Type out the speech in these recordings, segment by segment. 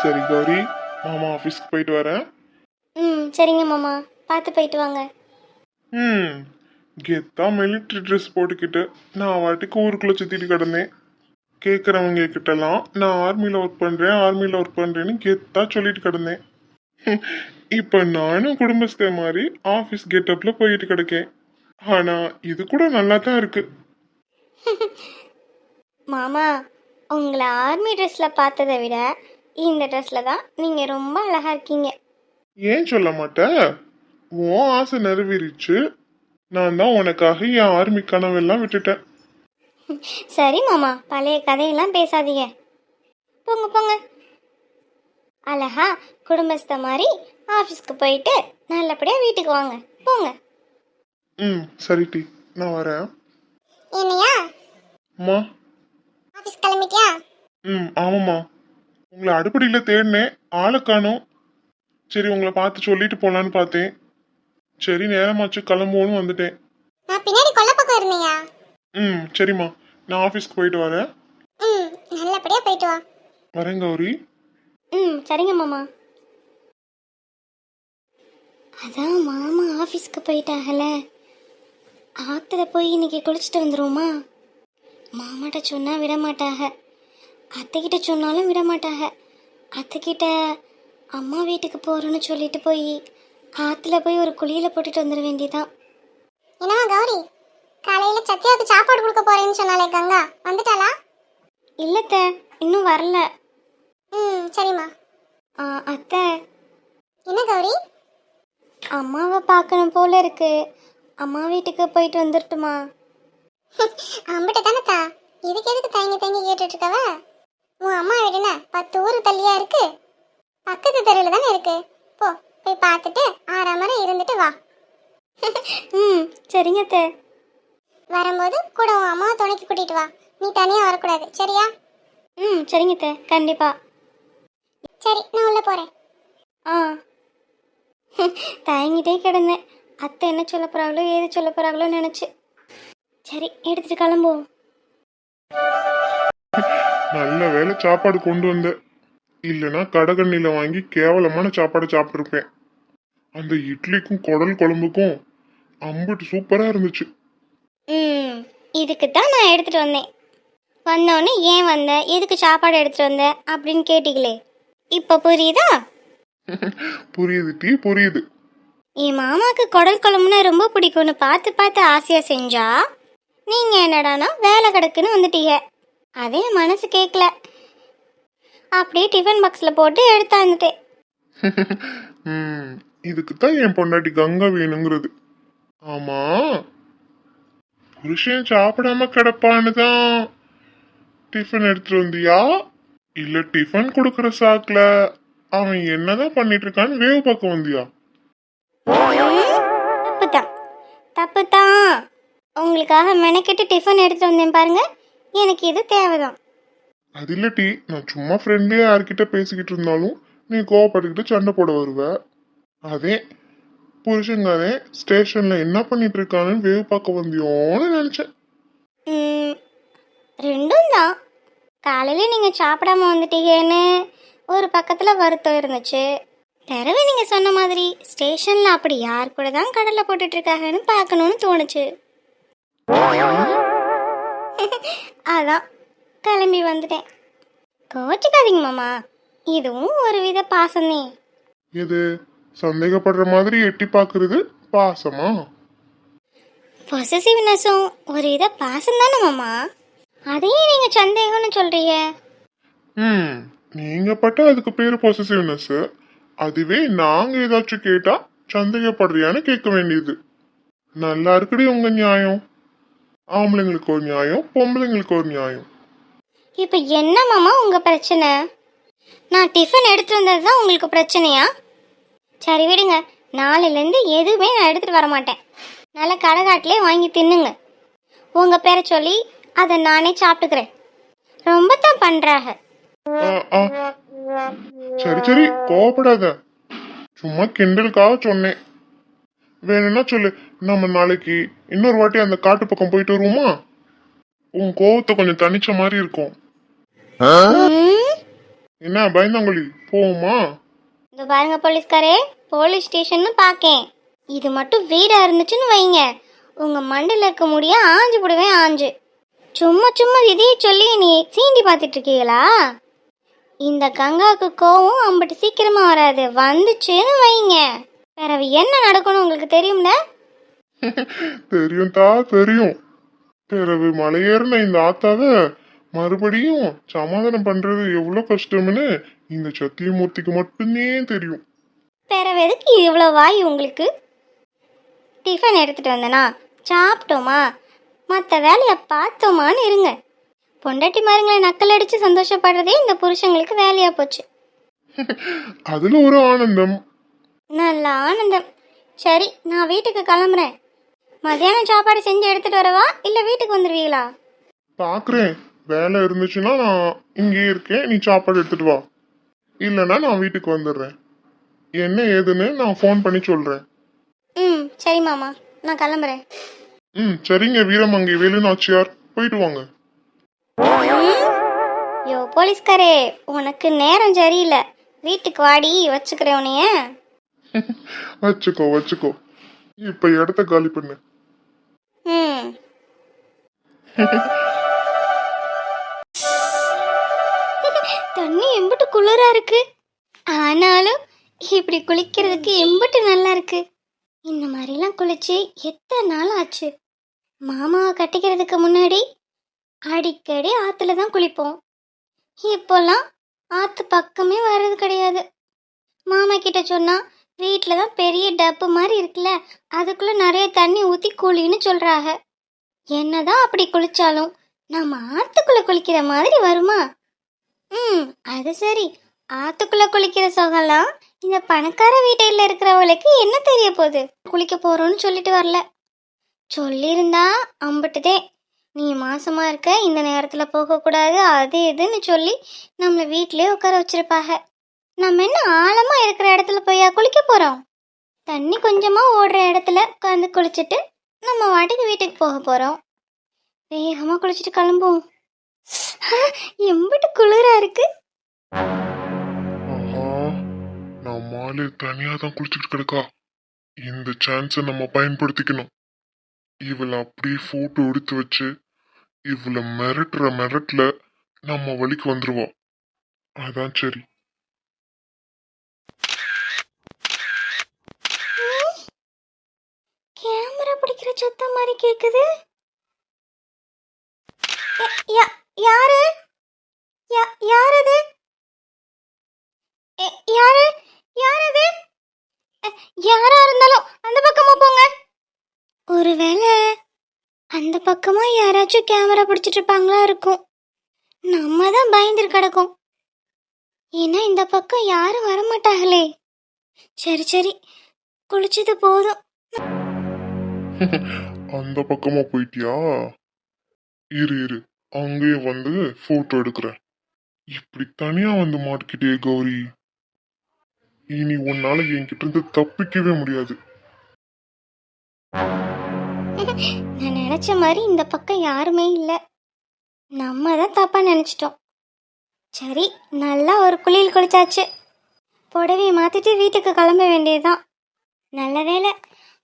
சரி கௌரி மாமா ஆஃபீஸ்க்கு போயிட்டு வரேன். ம் சரிங்க மாமா. பார்த்து போயிட்டு வாங்க. ம் கெத்தா மிலிட்ரி ட்ரெஸ் போட்டுக்கிட்டு நான் வாட்டுக்கு ஊருக்குள்ள சுத்திட்டு கிடந்தேன். கேட்குறவங்க கிட்டலாம் நான் ஆர்மியில் ஒர்க் பண்ணுறேன் ஆர்மியில் ஒர்க் பண்ணுறேன்னு கெத்தா சொல்லிட்டு கிடந்தேன். இப்போ நானும் குடும்பஸ்த மாதிரி ஆஃபீஸ் கெட்டப்பில் போயிட்டு கிடக்கேன். ஆனால் இது கூட நல்லா தான் இருக்கு. மாமா உங்களை ஆர்மி ட்ரெஸ்ஸில் பார்த்ததை விட இந்த ட்ரெஸ்ஸில் தான் நீங்கள் ரொம்ப அழகாக இருக்கீங்க. ஏன் சொல்ல மாட்ட? உன் ஆசை நிறைவேறிச்சு. நான் தான் உனக்காக என் ஆர்மி கனவெல்லாம் விட்டுட்டேன். சரி மாமா பழைய கதையெல்லாம் பேசாதீங்க. போங்க போங்க. அழகா குடும்பஸ்த மாதிரி ஆஃபீஸ்க்கு போயிட்டு நல்லபடியாக வீட்டுக்கு வாங்க. போங்க. ம் சரி டி. நான் வரேன். என்னையா? அம்மா. ஆஃபீஸ் கிளம்பிட்டியா? ம் ஆமாம்மா. உங்களை அடுப்படியில் தேடினேன். ஆளை காணோம். சரி உங்களை பார்த்து சொல்லிட்டு போகலான்னு பார்த்தேன். சரி நேரமாச்சு கிளம்புவோன்னு வந்துட்டேன். நான் பின்னாடி கொல்ல பக்கம் இருந்தேயா ம் சரிம்மா. நான் ஆஃபீஸ்க்கு போயிட்டு வரேன். ம் நல்லபடியாக போயிட்டு வா. வரேன் கௌரி. ம் சரிங்க மாமா. அதான் மாமா ஆஃபீஸ்க்கு போயிட்டாகல ஆற்றுல போய் இன்னைக்கு குளிச்சுட்டு வந்துருவோமா? மாமாட்ட சொன்னால் விட மாட்டாக அத்தைக்கிட்ட சொன்னாலும் விட மாட்டாக அத்தைக்கிட்ட அம்மா வீட்டுக்கு போகிறோன்னு சொல்லிட்டு போய் ஆற்றுல போய் ஒரு குளியில் போட்டுட்டு வந்துட வேண்டியதான் என்னவா கௌரி? காலையில சத்யாவுக்கு சாப்பாடு கொடுக்க போறேன்னு சொன்னாலே கங்கா வந்துட்டாளா? இல்லைத்த இன்னும் வரல. ம் சரிம்மா. அத்தை. என்ன கௌரி? அம்மாவை பார்க்கணும் போல இருக்கு. அம்மா வீட்டுக்கு போயிட்டு வந்துடட்டுமா அம்பிட்ட தானத்தா இதுக்கு எதுக்கு தயங்கி தயங்கி கேட்டுட்டு இருக்கவ உன் அம்மா வீடுன பத்து ஊர் தள்ளியா இருக்கு? பக்கத்து தெருவில் தானே இருக்கு? போ போய் பார்த்துட்டு ஆறாம் மரம் இருந்துட்டு வா. ம் சரிங்க அத்தை. வரும்போது கூட உன் அம்மாவை துணைக்கு கூட்டிட்டு வா. நீ தனியா வரக்கூடாது சரியா? ம் சரிங்க அத்தை கண்டிப்பா. சரி நான் உள்ள போறேன். ஆ. தயங்கிட்டே கிடந்தேன். அத்தை என்ன சொல்ல போகிறாங்களோ ஏது சொல்ல போகிறாங்களோ நினச்சி. சரி எடுத்துட்டு கிளம்புவோம். நல்ல வேளை சாப்பாடு கொண்டு வந்த இல்லைன்னா கடகண்ணியில் வாங்கி கேவலமான சாப்பாடு சாப்பிட்ருப்பேன் அந்த இட்லிக்கும் குடல் குழம்புக்கும் அம்புட்டு சூப்பராக இருந்துச்சு. ம் இதுக்கு தான் நான் எடுத்துகிட்டு வந்தேன். வந்தோடனே ஏன் வந்த? எதுக்கு சாப்பாடு எடுத்துகிட்டு வந்த? அப்படின்னு கேட்டீங்களே. இப்போ புரியுதா? புரியுது டீ புரியுது. என் மாமாக்கு குடல் குழம்புனா ரொம்ப பிடிக்கும்னு பார்த்து பார்த்து ஆசையாக செஞ்சா? நீங்கள் என்னடானா வேலை கிடக்குன்னு வந்துட்டீங்க? அதே மனசு கேட்கல அப்படியே டிஃபன் பாக்ஸில் போட்டு எடுத்தாந்துட்டேன் ம் இதுக்கு தான் என் பொண்டாட்டி கங்கா வேணுங்கிறது. ஆமா. புருஷன் சாப்பிடாம கிடப்பான்னு தான் டிஃபன் எடுத்துட்டு வந்தியா? இல்ல டிஃபன் கொடுக்கற சாக்குல அவன் என்னதான் பண்ணிட்டு இருக்கான்னு வேவு பார்க்க வந்தியா? தப்பு தான் தப்பு தான் உங்களுக்காக மெனக்கெட்டு டிஃபன் எடுத்துட்டு வந்தேன் பாருங்க. எனக்கு இது தேவைதான். அது இல்லட்டி நான் சும்மா ஃப்ரெண்ட்லியா யார்கிட்ட பேசிக்கிட்டு இருந்தாலும் நீ கோவப்பட்டுக்கிட்டு சண்டை போட வருவ. அதே புருஷங்காரே ஸ்டேஷன்ல என்ன பண்ணிட்டு இருக்கான்னு வேவு பார்க்க வந்தியோன்னு நினைச்சேன். ரெண்டும் தான். காலையில் நீங்கள் சாப்பிடாம வந்துட்டீங்கன்னு ஒரு பக்கத்தில் வருத்தம் இருந்துச்சு. பிறகு நீங்கள் சொன்ன மாதிரி ஸ்டேஷனில் அப்படி யார் கூட தான் கடலை போட்டுட்டு இருக்காங்கன்னு பார்க்கணுன்னு தோணுச்சு. அதான் கிளம்பி வந்துட்டேன். கோச்சிக்காதீங்க மாமா. இதுவும் ஒரு வித பாசமே. எது சந்தேகப்படுற மாதிரி எட்டி பார்க்கறது பாசமா? பொசசிவ்னஸும் ஒரு வித பாசம் தானே மாமா? அதையும் நீங்கள் சந்தேகம்னு சொல்கிறீங்க ம் நீங்க பட்ட அதுக்கு பேரு பொசசிவ்னஸ் அதுவே நாங்க ஏதாச்சும் கேட்டா சந்தேகப்படுறியான்னு கேட்க வேண்டியது. நல்லா இருக்குடி உங்க நியாயம். ஆம்பளைங்களுக்கு ஒரு நியாயம் பொம்பளைங்களுக்கு ஒரு நியாயம். இப்போ என்ன மாமா உங்கள் பிரச்சனை? நான் டிஃபன் எடுத்துட்டு வந்தது தான் உங்களுக்கு பிரச்சனையா? சரி விடுங்க. நாளையிலேருந்து எதுவுமே நான் எடுத்துகிட்டு வர மாட்டேன். நல்ல கடைக்காட்டிலே வாங்கி தின்னுங்க. உங்கள் பேரை சொல்லி அதை நானே சாப்பிட்டுக்கிறேன். ரொம்ப தான் பண்ணுறாங்க ஆ, ஆ. சரி சரி கோவப்படாத. சும்மா கிண்டலுக்காக சொன்னேன். வேணும்னா சொல்லு. நம்ம நாளைக்கு இன்னொரு வாட்டி அந்த காட்டு பக்கம் போயிட்டு வருவோமா? உன் கோவத்தை கொஞ்சம் தணிச்ச மாதிரி இருக்கும். என்ன பயந்தாங்கொழி போவோமா? இந்த பாருங்க போலீஸ்காரே. போலீஸ் ஸ்டேஷன்னு பார்க்கேன் இது மட்டும் வீடா இருந்துச்சுன்னு வைங்க. உங்க மண்டையில் இருக்க முடிய ஆஞ்சு போடுவேன் ஆஞ்சு. சும்மா சும்மா இதையே சொல்லி நீ சீண்டி பார்த்துட்டு இருக்கீங்களா? இந்த கங்காவுக்கு கோவம் அம்பிட்டு சீக்கிரமா வராது. வந்துச்சுன்னு வைங்க. பிறகு என்ன நடக்கணும் உங்களுக்கு தெரியும்ல? தெரியும் தா தெரியும். பிறகு மலையேறின இந்த ஆத்தாவ மறுபடியும் சமாதானம் பண்றது எவ்வளவு கஷ்டம்னு இந்த சத்தியமூர்த்திக்கு மட்டுமே தெரியும். பிறகு எதுக்கு இவ்வளோ வாய் உங்களுக்கு? டிஃபன் எடுத்துட்டு வந்தனா? சாப்பிட்டோமா? மற்ற வேலையை பார்த்தோமான்னு இருங்க. பொண்டாட்டி மாருங்களை நக்கல் அடித்து சந்தோஷப்படுறதே இந்த புருஷங்களுக்கு வேலையாக போச்சு. அதுல ஒரு ஆனந்தம். நல்ல ஆனந்தம். சரி நான் வீட்டுக்கு கிளம்புறேன். மத்தியானம் சாப்பாடு செஞ்சு எடுத்துட்டு வரவா? இல்லை வீட்டுக்கு வந்துடுவீங்களா பாக்குறேன். வேலை இருந்துச்சுன்னா நான் இங்கேயே இருக்கேன். நீ சாப்பாடு எடுத்துட்டு வா. இல்லைன்னா நான் வீட்டுக்கு வந்துடுறேன். என்ன ஏதுன்னு நான் ஃபோன் பண்ணி சொல்றேன். ம் சரி மாமா. நான் கிளம்புறேன். ம் சரிங்க வீரமங்கை வேலுநாச்சியார் போயிட்டு வாங்க. யோ போலீஸ்காரே உனக்கு நேரம் சரியில்லை. வீட்டுக்கு வாடி வச்சுக்கிறேன் உன்னைய. வச்சுக்கோ வச்சுக்கோ. இப்ப இடத்த காலி பண்ணு. ம். தண்ணி எம்பிட்டு குளிரா இருக்கு. ஆனாலும் இப்படி குளிக்கிறதுக்கு எம்பிட்டு நல்லா இருக்கு. இந்த மாதிரிலாம் குளிச்சு எத்தனை நாள் ஆச்சு? மாமாவை கட்டிக்கிறதுக்கு முன்னாடி அடிக்கடி ஆற்றுல தான் குளிப்போம். இப்போல்லாம் ஆற்று பக்கமே வர்றது கிடையாது. மாமா கிட்ட சொன்னால் வீட்டில் தான் பெரிய டப்பு மாதிரி இருக்குல்ல அதுக்குள்ள நிறைய தண்ணி ஊற்றி குளின்னு சொல்கிறாங்க என்னதான் அப்படி குளிச்சாலும் நம்ம ஆற்றுக்குள்ளே குளிக்கிற மாதிரி வருமா? ம் அது சரி. ஆற்றுக்குள்ளே குளிக்கிற சுகம்லாம் இந்த பணக்கார வீட்டையில் இருக்கிறவளுக்கு என்ன தெரிய போகுது? குளிக்க போகிறோன்னு சொல்லிட்டு வரல. சொல்லியிருந்தா அம்பிட்டுதே. நீ மாசமாக இருக்க இந்த நேரத்தில் போகக்கூடாது அது இதுன்னு சொல்லி நம்மளை வீட்டிலே உட்கார வச்சிருப்பாங்க நம்ம என்ன ஆழமா இருக்கிற இடத்துல போயா குளிக்க போறோம்? தண்ணி கொஞ்சமா ஓடுற இடத்துல உட்காந்து குளிச்சுட்டு நம்ம வாட்டுக்கு வீட்டுக்கு போக போறோம். வேகமா குளிச்சுட்டு கிளம்புவோம். எம்பிட்டு குளிரா இருக்கு? ஆஹா நான் மாலை தனியா தான் குளிச்சுட்டு கிடக்கா. இந்த சான்ஸை நம்ம பயன்படுத்திக்கணும். இவளை அப்படியே போட்டோ எடுத்து வச்சு இவளை மிரட்டுற மிரட்டில் நம்ம வழிக்கு வந்துடுவோம் அதான் சரி. கேமரா சத்தம் மாதிரி கேக்குது? யா- யாரு? யா- யாரது? யாரு? யாரது? அது யாரா இருந்தாலும் அந்த பக்கமா போங்க. ஒருவேளை அந்த பக்கமா யாராச்சும் கேமரா பிடிச்சிட்டு இருப்பாங்களா இருக்கும். நம்ம தான் பயந்துரு கிடக்கும். ஏன்னா இந்த பக்கம் யாரும் வரமாட்டாங்களே. சரி சரி. குளிச்சது போதும். அந்த பக்கமா போயிட்டியா? இரு இரு. அங்கேயும் வந்து போட்டோ எடுக்கிறேன். இப்படி தனியா வந்து மாட்டிக்கிட்டே கௌரி. இனி உன்னால என்கிட்ட இருந்து தப்பிக்கவே முடியாது. நான் நினைச்ச மாதிரி இந்த பக்கம் யாருமே இல்லை. நம்ம தான் தப்பா நினைச்சிட்டோம். சரி நல்லா ஒரு குளியல் குளிச்சாச்சு. புடவையை மாத்திட்டு வீட்டுக்கு கிளம்ப வேண்டியதுதான். நல்ல வேலை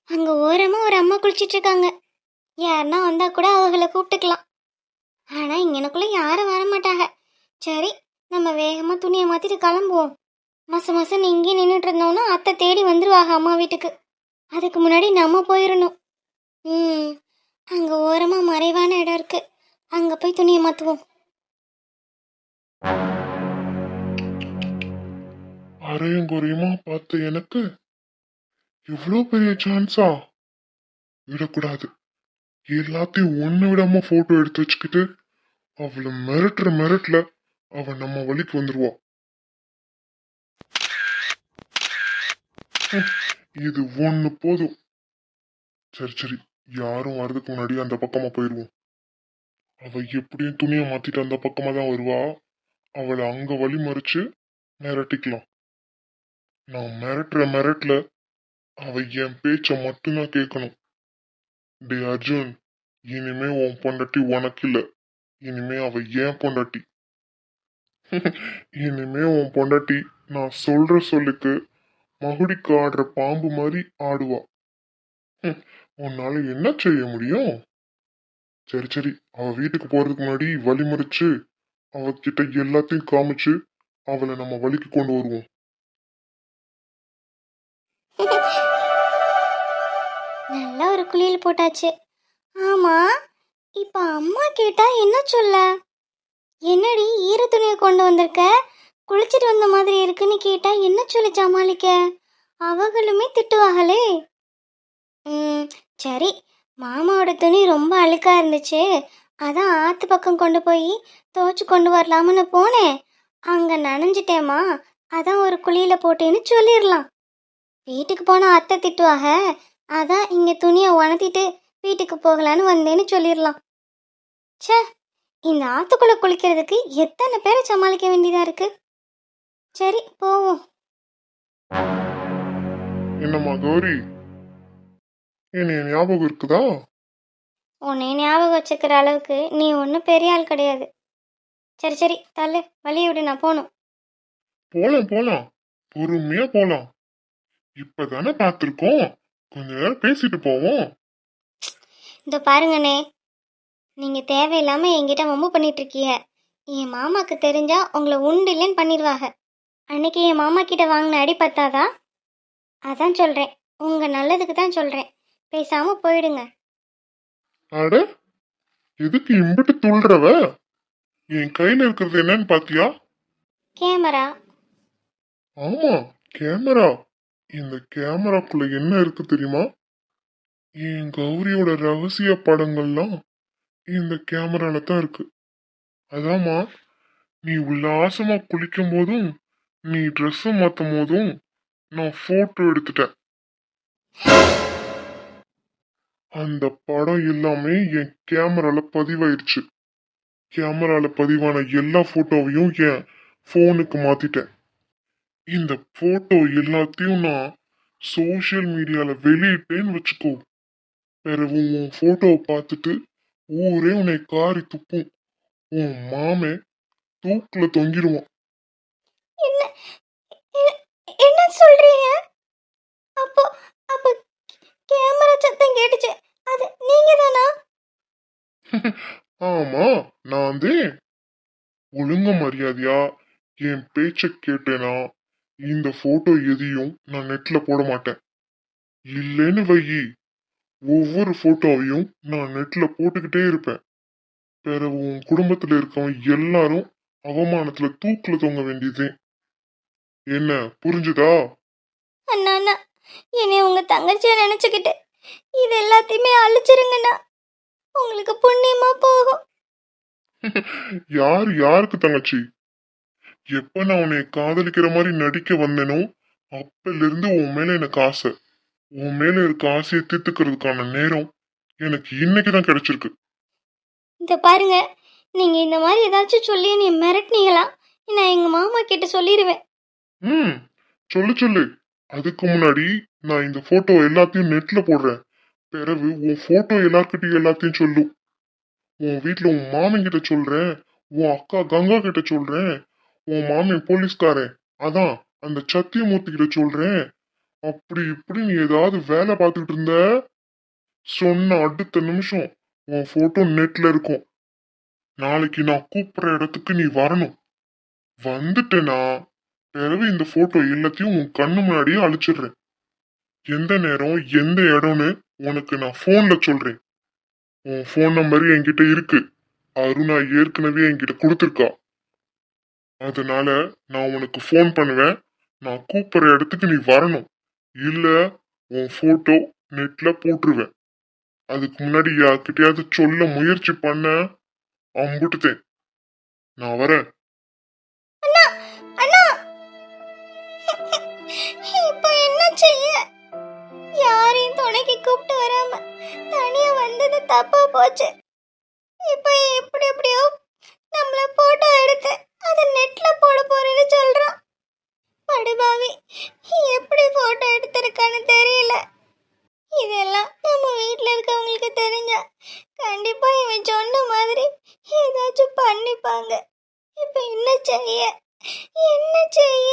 அங்க ஓரமா ஒரு அம்மா குளிச்சிட்டு இருக்காங்க யாருன்னா வந்தா கூட அவங்கள கூப்பிட்டுக்கலாம் ஆனா இங்கனக்குள்ள யாரும் வர மாட்டாங்க சரி நம்ம வேகமா துணியை மாத்திட்டு கிளம்புவோம். மாசம் மாசம் இங்கே நின்றுட்டு இருந்தோம்னா அத்தை தேடி வந்துருவாங்க அம்மா வீட்டுக்கு. அதுக்கு முன்னாடி நம்ம போயிடணும் ம் அங்க ஓரமா மறைவான இடம் இருக்கு. அங்க போய் துணியை மாத்துவோம். அரையும் குறையுமா பார்த்து எனக்கு? எவ்வளோ பெரிய சான்ஸா விடக்கூடாது. எல்லாத்தையும் ஒன்று விடாம போட்டோ எடுத்து வச்சுக்கிட்டு அவளை மிரட்டுற மிரட்டல அவன் நம்ம வழிக்கு வந்துருவா. இது ஒன்று போதும். சரி சரி யாரும் வர்றதுக்கு முன்னாடி அந்த பக்கமா போயிடுவோம் அவ எப்படியும் துணியை மாத்திட்டு அந்த பக்கமா தான் வருவா. அவளை அங்க வழி மறிச்சு மிரட்டிக்கலாம். நான் மிரட்டுற மிரட்டல அவ என் பேச்ச மட்டும்தான் கேட்கணும் டே அர்ஜுன் இனிமே உன் பொண்டாட்டி உனக்கு இல்ல. இனிமே அவ ஏன் பொண்டாட்டி. இனிமே உன் பொண்டாட்டி நான் சொல்ற சொல்லுக்கு மகுடிக்கு ஆடுற பாம்பு மாதிரி ஆடுவா. உன்னால என்ன செய்ய முடியும்? சரி சரி. அவ வீட்டுக்கு போறதுக்கு முன்னாடி வழிமறிச்சு அவகிட்ட எல்லாத்தையும் காமிச்சு அவளை நம்ம வழிக்கு கொண்டு வருவோம். நல்லா ஒரு குளியல் போட்டாச்சு. ஆமா இப்போ அம்மா கேட்டா என்ன சொல்ல? என்னடி ஈர துணியை கொண்டு வந்திருக்க? குளிச்சிட்டு வந்த மாதிரி இருக்குன்னு கேட்டா என்ன சொல்லி சமாளிக்க? அவங்களுமே திட்டுவாங்களே. ம் சரி. மாமாவோட துணி ரொம்ப அழுக்கா இருந்துச்சு. அதான் ஆத்து பக்கம் கொண்டு போய் துவைச்சு கொண்டு வரலாமுன்னு போனேன். அங்க நனைஞ்சிட்டேம்மா. அதான் ஒரு குழியில் போட்டேன்னு சொல்லிடலாம் வீட்டுக்கு போனா அத்தை திட்டுவாக. அதான் இங்க துணியை உணர்த்திட்டு வீட்டுக்கு போகலான்னு வந்தேன்னு சொல்லிடலாம் ச்சே இந்த ஆத்துக்குள்ள குளிக்கிறதுக்கு எத்தனை பேரை சமாளிக்க வேண்டியதா இருக்கு? சரி போவோம். என்னம்மா கௌரி? என்னைய ஞாபகம் இருக்குதா? உன்னை ஞாபகம் வச்சுக்கிற அளவுக்கு நீ ஒன்றும் பெரிய ஆள் கிடையாது. சரி சரி தள்ளு. வழியை விடு நான் போகணும் போலாம் போலாம். பொறுமையா போலாம். இப்பதானே பார்த்திருக்கோம் கொஞ்ச நேரம் பேசிட்டு போவோம். இந்த பாருங்கண்ணே. நீங்கள் தேவையில்லாமல் என்கிட்ட வம்பு பண்ணிட்டு இருக்கீங்க என் மாமாக்கு தெரிஞ்சா உங்களை உண்டு இல்லைன்னு பண்ணிடுவாங்க அன்னைக்கு என் மாமா கிட்ட வாங்கின அடி பத்தாதா? அதான் சொல்கிறேன் உங்கள் நல்லதுக்கு தான் சொல்கிறேன் பேசாமல் போயிடுங்க. அட எதுக்கு இம்பிட்டு துள்றவ? என் கையில இருக்கிறது என்னன்னு பாத்தியா? கேமரா. ஆமா கேமரா. இந்த கேமராக்குள்ள என்ன இருக்கு தெரியுமா? என் கௌரியோட ரகசிய படங்கள்லாம் இந்த கேமரால தான் இருக்கு. அதாம்மா நீ உல்லாசமா குளிக்கும் போதும் நீ ட்ரெஸ் மாத்தும் போதும் நான் போட்டோ எடுத்துட்டேன். அந்த படம் எல்லாமே என் கேமரால பதிவாயிருச்சு. கேமரால பதிவான எல்லா போட்டோவையும் என் ஃபோனுக்கு மாத்திட்டேன். இந்த போட்டோ எல்லாத்தையும் நான் சோஷியல் மீடியால வெளியிட்டேன்னு வச்சுக்கோ. பிறகு உன் போட்டோவை பார்த்துட்டு ஊரே உன்னை காரி துப்பும். உன் மாமே தூக்குல தொங்கிடுவான். என்ன? சொல்கிறீங்க அப்போ அப்போ கேமரா சத்தம் கேட்டுச்சு. அது நீங்கள் தானா? ஆமா நான் தான் ஒழுங்க மரியாதையா என் பேச்ச கேட்டேனா? இந்த போட்டோ எதையும் நான் நெட்ல போட மாட்டேன். இல்லைன்னு வையி. ஒவ்வொரு போட்டோவையும் நான் நெட்ல போட்டுக்கிட்டே இருப்பேன். பிறகு உன் குடும்பத்துல இருக்கவங்க எல்லாரும் அவமானத்துல தூக்குல தொங்க வேண்டியதே. என்ன புரிஞ்சுதா? அண்ணா அண்ணா என்னை உங்க தங்கச்சியை நினைச்சுக்கிட்டு இது எல்லாத்தையுமே அழிச்சிருங்கண்ணா. உங்களுக்கு புண்ணியமா போகும். யார் யாருக்கு தங்கச்சி? எப்ப நான் உன்னை காதலிக்கிற மாதிரி நடிக்க வந்தேனோ அப்பல இருந்து உன் மேல எனக்கு ஆசை. உன் மேல இருக்க ஆசையை தீர்த்துக்கிறதுக்கான நேரம் எனக்கு இன்னைக்கு தான் கிடைச்சிருக்கு. இந்த பாருங்க. நீங்க இந்த மாதிரி ஏதாச்சும் சொல்லி நீ மிரட்டினீங்களா? நான் எங்க மாமா கிட்ட சொல்லிடுவேன் ம் சொல்லு சொல்லு. அதுக்கு முன்னாடி நான் இந்த போட்டோ எல்லாத்தையும் நெட்ல போடுறேன். பிறகு உன் போட்டோ எல்லார்கிட்டயும் எல்லாத்தையும் சொல்லு. உன் வீட்ல உன் மாமன் கிட்ட சொல்றேன். உன் அக்கா கங்கா கிட்ட சொல்றேன். உன் மாமி போலீஸ்காரன் அதான் அந்த சத்தியமூர்த்தி கிட்ட சொல்றேன். அப்படி இப்படி நீ ஏதாவது வேலை பார்த்துக்கிட்டு இருந்த? சொன்ன அடுத்த நிமிஷம் உன் போட்டோ நெட்ல இருக்கும். நாளைக்கு நான் கூப்பிடுற இடத்துக்கு நீ வரணும். வந்துட்டேனா? பிறகு இந்த போட்டோ எல்லாத்தையும் உன் கண்ணு முன்னாடியே அழிச்சிடுறேன். எந்த நேரம் எந்த இடம்னு உனக்கு நான் போன்ல சொல்றேன். உன் ஃபோன் நம்பர் என்கிட்ட இருக்கு. அருணா ஏற்கனவே என்கிட்ட கொடுத்துருக்கா. அதனால நான் உனக்கு ஃபோன் பண்ணுவேன். நான் கூப்பிடுற இடத்துக்கு நீ வரணும். இல்ல உன் போட்டோ நெட்ல போட்டுருவேன். அதுக்கு முன்னாடி யார்கிட்டயாவது சொல்ல முயற்சி பண்ண அம்புட்டுத்தேன். நான் வரேன். கூப்பிட்டு வராம தனியா வந்தது தப்பா போச்சு. இப்ப எப்படி எப்படியோ நம்மள போட்டோ எடுத்து அதை நெட்ல போட போறேன்னு சொல்றான். படுபாவி எப்படி போட்டோ எடுத்திருக்கான்னு தெரியல. இதெல்லாம் நம்ம வீட்டில் இருக்கவங்களுக்கு தெரிஞ்சா கண்டிப்பா இவன் சொன்ன மாதிரி ஏதாச்சும் பண்ணிப்பாங்க. இப்ப இப்போ என்ன செய்ய? என்ன செய்ய?